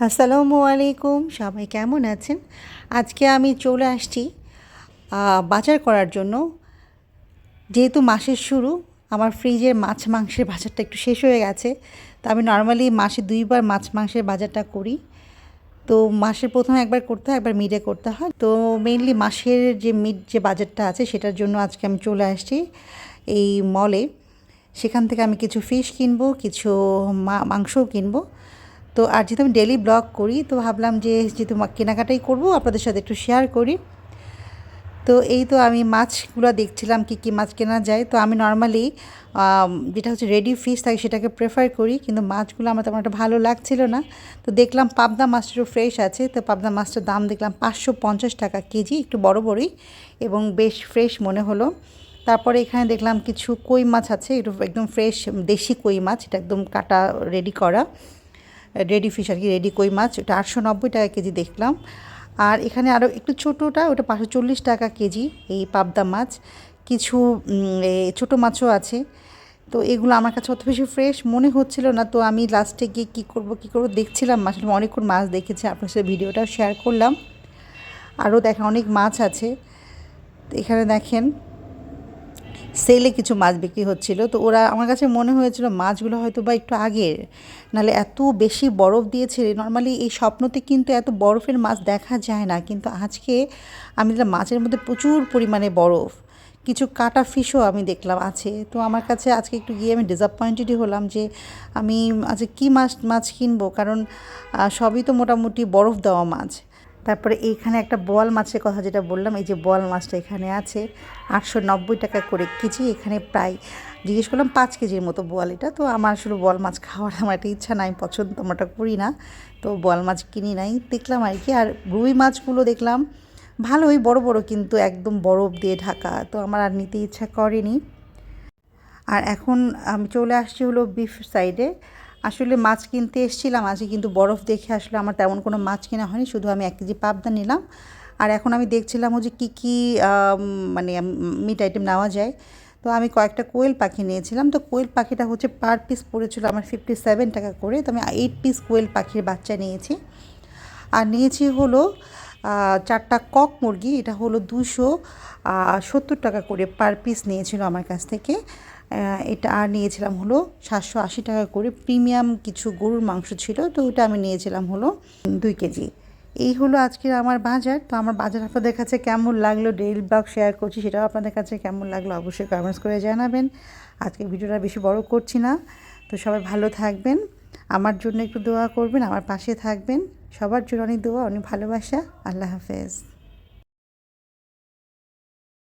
আসসালামু আলাইকুম, সবাই কেমন আছেন? আজকে আমি চলে আসছি বাজার করার জন্য। যেহেতু মাসের শুরু, আমার ফ্রিজের মাছ মাংসের বাজারটা একটু শেষ হয়ে গেছে। তো আমি নর্মালি মাসে দুইবার মাছ মাংসের বাজারটা করি। তো মাসের প্রথমে একবার করতে হয়, একবার মিডে করতে হয়। তো মেইনলি মাসের যে মিড যে বাজারটা আছে, সেটার জন্য আজকে আমি চলে আসছি এই মলে সেখান থেকে আমি কিছু ফিশ কিনবো, কিছু মাংসও কিনবো। তো আর যেহেতু আমি ডেলি ব্লগ করি, তো ভাবলাম যে যেহেতু কেনাকাটাই করব, আপনাদের সাথে একটু শেয়ার করি। তো এই তো আমি মাছগুলো দেখছিলাম কি কি মাছ কেনা যায়। তো আমি নর্মালি যেটা হচ্ছে রেডি ফিশ থাকে সেটাকে প্রেফার করি, কিন্তু মাছগুলো আমার তেমন একটা ভালো লাগছিল না। তো দেখলাম পাবদা মাছটাও ফ্রেশ আছে, তো পাবদা মাছটার দাম দেখলাম পাঁচশো পঞ্চাশ টাকা কেজি, একটু বড় বড়ই, এবং বেশ ফ্রেশ মনে হলো। তারপরে এখানে দেখলাম কিছু কই মাছ আছে, একটু একদম ফ্রেশ দেশি কই মাছ, এটা একদম কাটা রেডি করা। রেডি ফিশ আর কি, রেডি কই মাছ, ওটা আটশো নব্বই টাকা কেজি দেখলাম। আর এখানে আরও একটু ছোটোটা, ওটা পাঁচশো চল্লিশ টাকা কেজি, এই পাবদা মাছ। কিছু ছোটো মাছও আছে। তো এগুলো আমার কাছে অত বেশি ফ্রেশ মনে হচ্ছিল না। তো আমি লাস্টে গিয়ে কী করব কী করব দেখছিলাম, আসলে অনেকক্ষণ মাছ দেখেছি, আপনার সাথে ভিডিওটাও শেয়ার করলাম। আরও দেখা, অনেক মাছ আছে। এখানে দেখেন সেলে কিছু মাছ বিক্রি হচ্ছিল। তো ওরা আমার কাছে মনে হয়েছিল মাছগুলো হয়তো বা একটু আগের নাহলে এত বেশি বরফ দিয়েছে নর্মালি এই স্বপ্নতে কিন্তু এত বরফের মাছ দেখা যায় না। কিন্তু আজকে আমি দেখলাম মাছের মধ্যে প্রচুর পরিমাণে বরফ। কিছু কাটা ফিশও আমি দেখলাম আছে। তো আমার কাছে আজকে একটু গিয়ে আমি ডিসঅ্যাপয়েন্টেডই হলাম যে আমি আজকে কী মাছ মাছ কিনবো? কারণ সবই তো মোটামুটি বরফ দেওয়া মাছ। তারপরে এইখানে একটা বোয়াল মাছের কথা যেটা বললাম, এই যে বোয়াল মাছটা এখানে আছে, আটশো নব্বই টাকা করে কেজি, এখানে প্রায় জিজ্ঞেস করলাম পাঁচ কেজির মতো বোয়াল এটা, তো আমার আসলে বোয়াল মাছ খাওয়ার আমার একটা ইচ্ছা নাই, পছন্দ আমরা করি না, তো বোয়াল মাছ কিনি নাই, দেখলাম আর কি, আর রুই মাছগুলো দেখলাম ভালোই, বড় বড় কিন্তু একদম বরফ দিয়ে ঢাকা, তো আমার আর নিতে ইচ্ছা করেনি। আর এখন আমি চলে আসছি হলো বিফ সাইডে আসলে মাছ কিনতে এসেছিলাম, আজকে কিন্তু বরফ দেখে আসলে আমার তেমন কোনো মাছ কেনা হয়নি, শুধু আমি এক কেজি পাবদা নিলাম। আর এখন আমি দেখছিলাম যে কী কী মানে মিট আইটেম নেওয়া যায়। তো আমি কয়েকটা কোয়েল পাখি নিয়েছিলাম, তো কোয়েল পাখিটা হচ্ছে পার পিস পড়েছিল আমার ফিফটি সেভেন টাকা করে, তো আমি এইট পিস কোয়েল পাখির বাচ্চা নিয়েছি। আর নিয়েছি হলো চারটা কক মুরগি, এটা হলো দুশো সত্তর টাকা করে পার পিস নিয়েছিল আমার কাছ থেকে। এটা আর নিয়েছিলাম হলো সাতশো আশি টাকা করে প্রিমিয়াম কিছু গরুর মাংস ছিল, তো ওটা আমি নিয়েছিলাম হলো দুই কেজি। এই হলো আজকের আমার বাজার, তো আমার বাজার আপনাদের কাছে কেমন লাগল ডেইলি ব্লগ শেয়ার করছি সেটাও আপনাদের কাছে কেমন লাগল অবশ্যই কমেন্টস করে জানাবেন। আজকে ভিডিওটা বেশি বড় করছি না, তো সবাই ভালো থাকবেন, আমার জন্য একটু দোয়া করবেন, আমার পাশে থাকবেন, সবার জন্য অনেক দোয়া, অনেক ভালোবাসা, আল্লাহ হাফেজ।